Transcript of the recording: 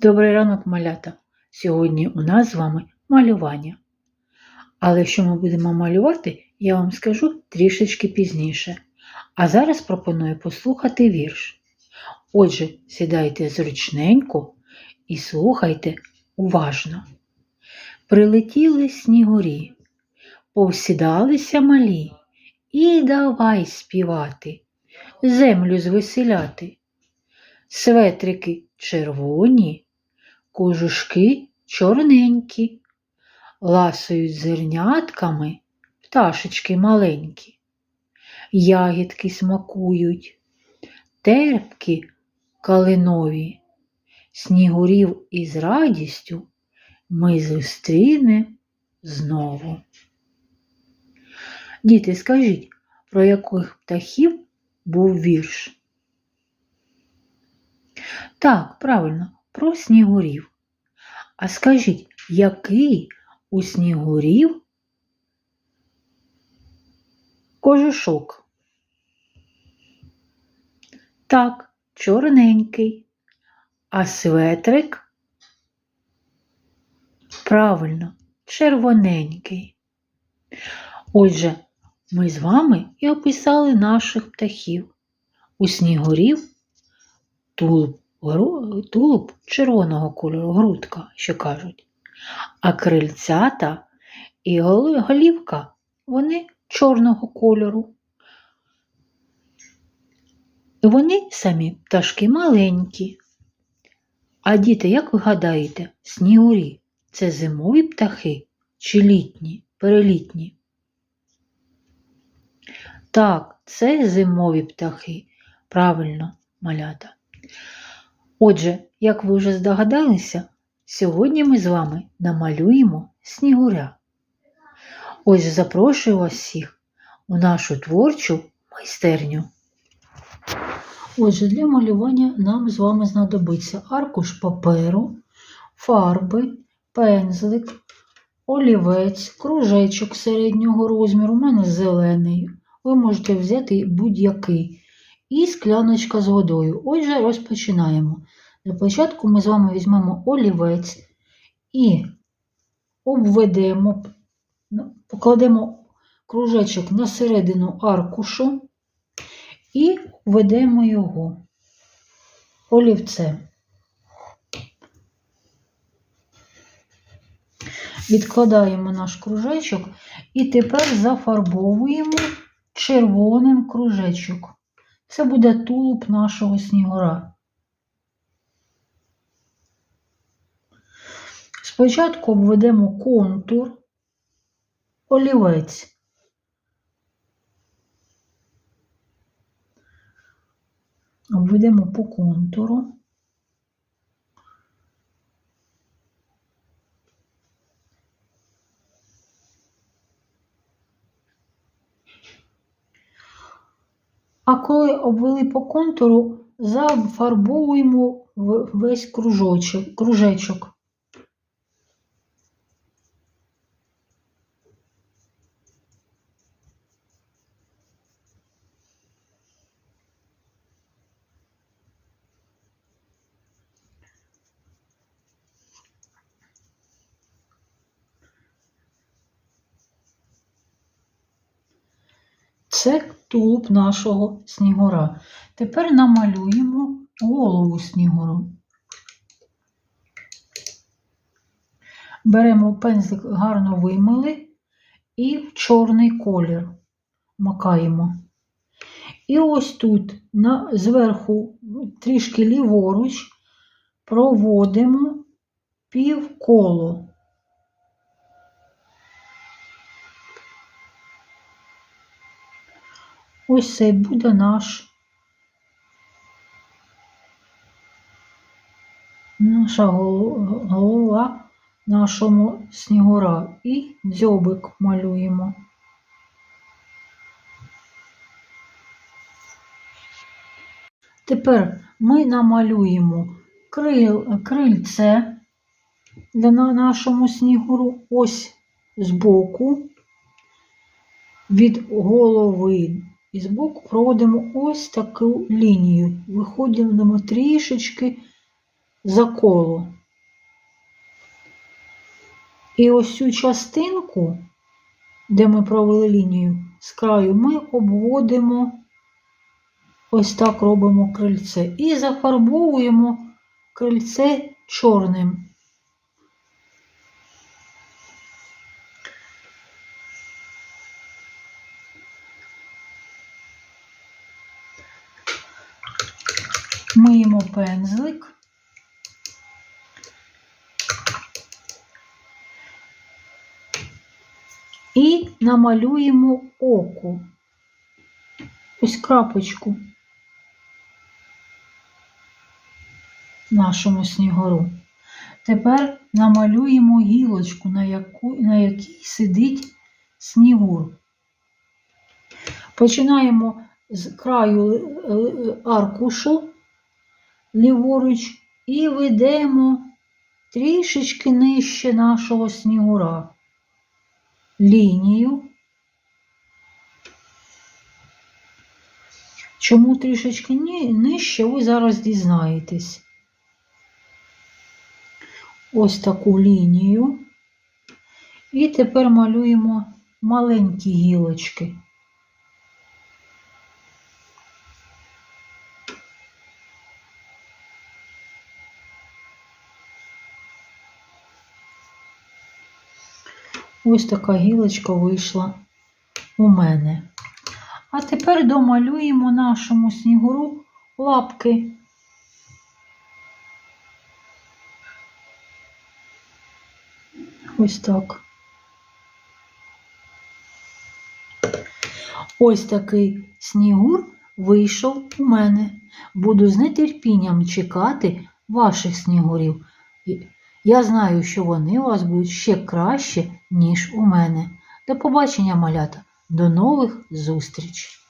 Добрий ранок, малята! Сьогодні у нас з вами малювання. Але що ми будемо малювати, я вам скажу трішечки пізніше. А зараз пропоную послухати вірш. Отже, сідайте зручненько і слухайте уважно. Прилетіли снігурі, повсідалися малі, і давай співати, землю звеселяти. Светрики червоні, кожушки чорненькі, ласують зернятками пташечки маленькі, ягідки смакують, терпкі калинові, снігурів із радістю ми зустріне знову. Діти, скажіть, про яких птахів був вірш? Так, правильно, про снігурів. А скажіть, який у снігурів кожушок? Так, чорненький. А светрик? Правильно, червоненький. Отже, ми з вами і описали наших птахів. У снігурів тулуб, тулуб червоного кольору, грудка, що кажуть. А крильцята і голівка вони чорного кольору. Вони самі пташки маленькі. А діти, як ви гадаєте, снігурі це зимові птахи чи літні, перелітні? Так, це зимові птахи. Правильно, малята. Отже, як ви вже здогадалися, сьогодні ми з вами намалюємо снігуря. Ось запрошую вас всіх у нашу творчу майстерню. Отже, для малювання нам з вами знадобиться аркуш паперу, фарби, пензлик, олівець, кружечок середнього розміру, у мене зелений. Ви можете взяти будь-який. І скляночка з водою. Отже, розпочинаємо. Для початку ми з вами візьмемо олівець і обведемо, покладемо кружечок на середину аркушу і введемо його олівцем. Відкладаємо наш кружечок і тепер зафарбовуємо червоним кружечок. Це буде тулуб нашого снігура. Спочатку обведемо контур, олівець. Обведемо по контуру. А коли обвели по контуру, зафарбовуємо весь кружочок, кружечок. Це тулуб нашого снігура. Тепер намалюємо голову снігуру. Беремо пензлик, гарно вимили і в чорний колір макаємо. І ось тут на, зверху, трішки ліворуч, проводимо півколо. Ось це буде наш. Наша голова нашому снігура. І дзьобик малюємо. Тепер ми намалюємо крил, крильце для на- нашому снігуру. Ось збоку від голови і збоку проводимо ось таку лінію. Виходимо трішечки за коло. І ось цю частинку, де ми провели лінію з краю, ми обводимо, ось так робимо крильце. І зафарбовуємо крильце чорним. Миємо пензлик. І намалюємо око. Ось крапочку нашому снігору. Тепер намалюємо гілочку, на, яку, на якій сидить снігур. Починаємо з краю аркушу ліворуч і ведемо трішечки нижче нашого снігура лінію. Чому трішечки нижче, ви зараз дізнаєтесь. Ось таку лінію. І тепер малюємо маленькі гілочки. Ось така гілочка вийшла у мене. А тепер домалюємо нашому снігуру лапки. Ось так. Ось такий снігур вийшов у мене. Буду з нетерпінням чекати ваших снігурів. Я знаю, що вони у вас будуть ще краще, ніж у мене. До побачення, малята. До нових зустрічей!